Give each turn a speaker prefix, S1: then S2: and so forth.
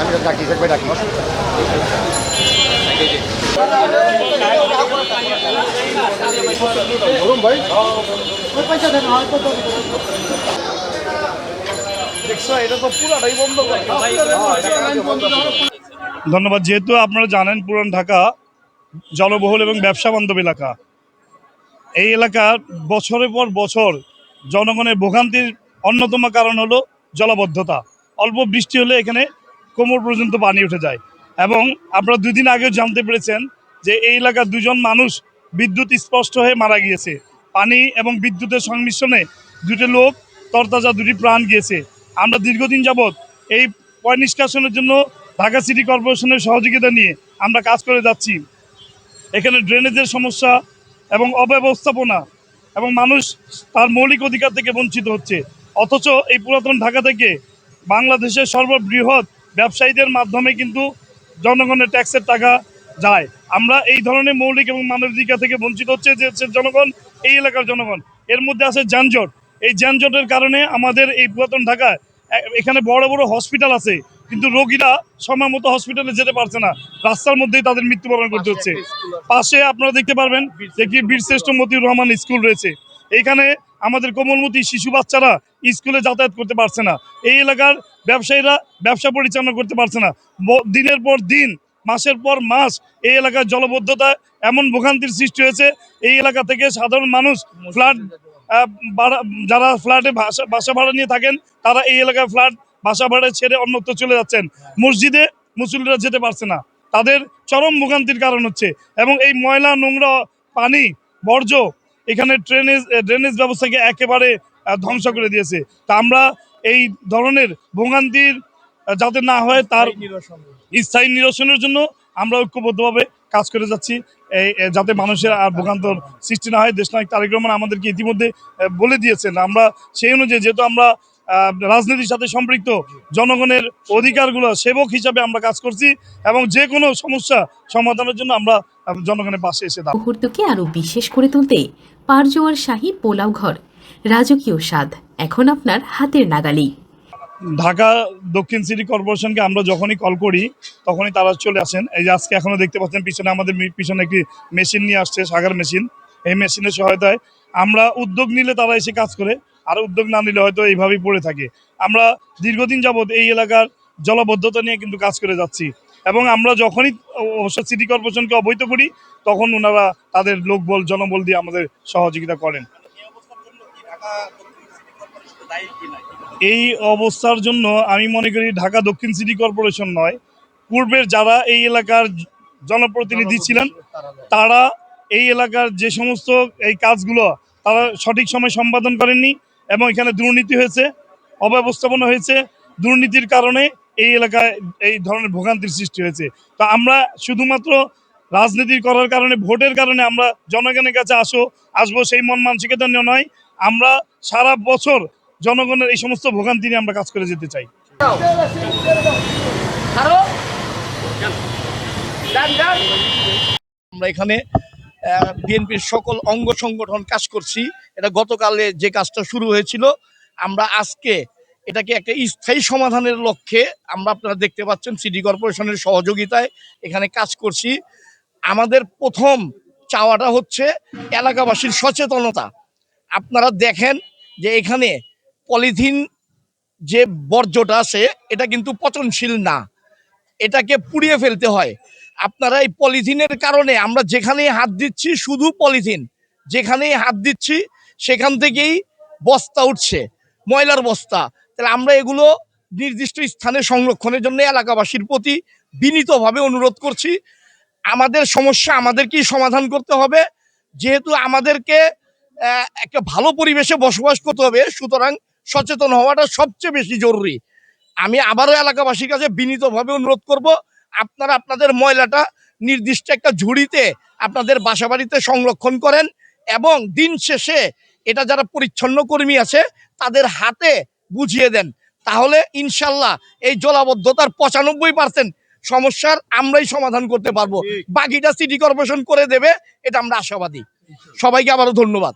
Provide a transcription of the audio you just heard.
S1: আমি ডাকি থাকবে ডাকি। ভাই?
S2: ধন্যবাদ যেহেতু আপনারা জানেন পুরান ঢাকা জনবহুল এবং ব্যবসা বান্ধব এলাকা। এই এলাকার বছরের পর বছর জনগণের ভোগান্তির অন্যতম কারণ হলো জলাবদ্ধতা। অল্প বৃষ্টি হলে এখানে কোমর পর্যন্ত পানি উঠে যায়। এবং আপনারা দুই দিন আগেও জানতে পেরেছেন যে এই এলাকার দুজন মানুষ বিদ্যুৎ স্পষ্ট হয়ে মারা গিয়েছে। পানি এবং বিদ্যুতের সংমিশ্রণে দুটি লোক তরতাজা দুটি প্রাণ গিয়েছে। আমরা দীর্ঘদিন যাবৎ এই পয় নিষ্কাশনের জন্য ঢাকা সিটি কর্পোরেশনের সহযোগিতা নিয়ে আমরা কাজ করে যাচ্ছি। এখানে ড্রেনেজের সমস্যা এবং অব্যবস্থাপনা এবং মানুষ তার মৌলিক অধিকার থেকে বঞ্চিত হচ্ছে। অথচ এই পুরাতন ঢাকা থেকে বাংলাদেশের সর্ববৃহৎ ব্যবসায়ীদের মাধ্যমে কিন্তু জনগণের ট্যাক্সের টাকা যায়। আমরা এই ধরনের মৌলিক এবং মানবাধিকার থেকে বঞ্চিত হচ্ছে যে জনগণ এই এলাকার জনগণ। এর মধ্যে আছে যানজট। এই যানজটের কারণে আমাদের এই পুরাতন ঢাকায় এখানে বড় বড় হসপিটাল আছে। কিন্তু রোগীরা সময় মতো হসপিটালে যেতে পারছে না। রাস্তার মধ্যেই তাদের মৃত্যুবরণ করতে হচ্ছে। পাশে আপনারা দেখতে পারবেন যে একটি বীরশ্রেষ্ঠ মতিউর রহমান স্কুল রয়েছে। এইখানে আমাদের কোমলমতি শিশু বাচ্চারা স্কুলে যাতায়াত করতে পারছে না। এই এলাকার ব্যবসায়ীরা ব্যবসা পরিচালনা করতে পারছে না। দিনের পর দিন, মাসের পর মাস এই এলাকার জলবদ্ধতা এমন ভোগান্তির সৃষ্টি হয়েছে। এই এলাকা থেকে সাধারণ মানুষ ফ্ল্যাট যারা ফ্ল্যাটে বাসা বাসা ভাড়া নিয়ে থাকেন, তারা এই এলাকায় ফ্ল্যাট বাসা ভাড়া ছেড়ে অন্যত্র চলে যাচ্ছেন। মসজিদে মুসল্লিরা যেতে পারছে না। তাদের চরম ভোগান্তির কারণ হচ্ছে এবং এই ময়লা, নোংরা পানি, বর্জ্য এখানে ট্রেনেজ ড্রেনেজ ব্যবস্থাকে একেবারে ধ্বংস করে দিয়েছে। তা আমরা এই ধরনের ভোগান্তির যাতে না হয় তার স্থায়ী নিরসনের জন্য আমরা ঐক্যবদ্ধভাবে কাজ করে যাচ্ছি। এই যাতে মানুষের আর ভোগান্তর সৃষ্টি না হয়। দেশনায়ক তারেক রহমান আমাদেরকে ইতিমধ্যে বলে দিয়েছেন। আমরা সেই অনুযায়ী যেহেতু আমরা রাজনীতির সাথে সম্পৃক্ত জনগণের অধিকারগুলো সেবক হিসাবে আমরা কাজ করছি এবং যে কোনো সমস্যা সমাধানের জন্য আমরা জনগণের পাশে এসে দাঁড়াবো।
S3: মুহূর্তকে আরও বিশেষ করে তুলতে পারজোয়ার শাহী পোলাও ঘর রাজকীয় স্বাদ এখন আপনার হাতের নাগালেই।
S2: ঢাকা দক্ষিণ সিটি কর্পোরেশনকে আমরা যখনই কল করি তখনই তারা চলে আসেন। এই যে আজকে এখনও দেখতে পাচ্ছেন পিছনে আমাদের পিছনে একটি মেশিন নিয়ে আসছে সাগার মেশিন। এই মেশিনের সহায়তায় আমরা উদ্যোগ নিলে তারা এসে কাজ করে। আর উদ্যোগ না নিলে হয়তো এইভাবেই পড়ে থাকে। আমরা দীর্ঘদিন যাবৎ এই এলাকার জলবদ্ধতা নিয়ে কিন্তু কাজ করে যাচ্ছি এবং আমরা যখনই অবশ্য সিটি কর্পোরেশনকে অবৈধ করি, তখন ওনারা তাদের লোকবল, জনবল দিয়ে আমাদের সহযোগিতা করেন। এই অবস্থার জন্য আমি মনে করি ঢাকা দক্ষিণ সিটি কর্পোরেশন নয়, পূর্বের যারা এই এলাকার জনপ্রতিনিধি ছিলেন, তারা এই এলাকার যে সমস্ত এই কাজগুলো, তারা সঠিক সময় সম্পাদন করেননি। এবং এখানে দুর্নীতি হয়েছে অব্যবস্থাপনা হয়েছে দুর্নীতির কারণে এই এলাকায় এই ধরনের ভোগান্তির সৃষ্টি হয়েছে। তো আমরা শুধুমাত্র রাজনীতি করার কারণে ভোটের কারণে আমরা জনগণের কাছে আসো আসব সেই মন মানসিকতা নিয়ে। নয় আমরা সারা বছর জনগণের এই সমস্ত ভোগান্তি নিয়ে আমরা কাজ করে যেতে চাই।
S4: আমরা এখানে বিএনপির সকল অঙ্গ সংগঠন কাজ করছি। এটা গতকালে যে কাজটা শুরু হয়েছিল, আমরা আজকে এটাকে একটা স্থায়ী সমাধানের লক্ষ্যে আমরা আপনারা দেখতে পাচ্ছেন সিটি কর্পোরেশনের সহযোগিতায় এখানে কাজ করছি। আমাদের প্রথম চাওয়াটা হচ্ছে এলাকাবাসীর সচেতনতা। আপনারা দেখেন যে এখানে পলিথিন যে বর্জ্যটা আছে, এটা কিন্তু পচনশীল না। এটাকে পুড়িয়ে ফেলতে হয়। আপনারা এই পলিথিনের কারণে আমরা যেখানেই হাত দিচ্ছি শুধু পলিথিন, যেখানেই হাত দিচ্ছি সেখান থেকেই বস্তা উঠছে, ময়লার বস্তা। তাহলে আমরা এগুলো নির্দিষ্ট স্থানে সংরক্ষণের জন্য এলাকাবাসীর প্রতি বিনীতভাবে অনুরোধ করছি। আমাদের সমস্যা আমাদেরকেই সমাধান করতে হবে। যেহেতু আমাদেরকে একটা ভালো পরিবেশে বসবাস করতে হবে, সুতরাং সচেতন হওয়াটা সবচেয়ে বেশি জরুরি। আমি আবারও এলাকাবাসীর কাছে বিনীতভাবে অনুরোধ করব আপনারা আপনাদের ময়লাটা নির্দিষ্ট একটা ঝুড়িতে আপনাদের বাসা বাড়িতে সংরক্ষণ করেন এবং দিন শেষে এটা যারা পরিচ্ছন্ন কর্মী আছে তাদের হাতে বুঝিয়ে দেন। তাহলে ইনশাল্লাহ এই জলাবদ্ধতার পঁচানব্বই পার্সেন্ট সমস্যার আমরাই সমাধান করতে পারব। বাকিটা সিটি কর্পোরেশন করে দেবে এটা আমরা আশাবাদী। সবাইকে আবারও ধন্যবাদ।